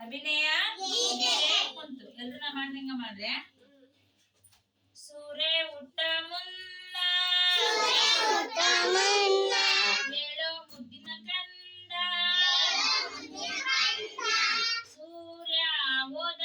ಅಭಿನಯ? ಕುಂತು. ಎಲ್ಲ ಮಾಡ್ದಂಗ ಮಾಡ್ರೆ ಸೂರೆ ಊಟ ಮುನ್ನ. ಮುದ್ದಿನ ಕಂದ ಸೂರ್ಯ ಓದ.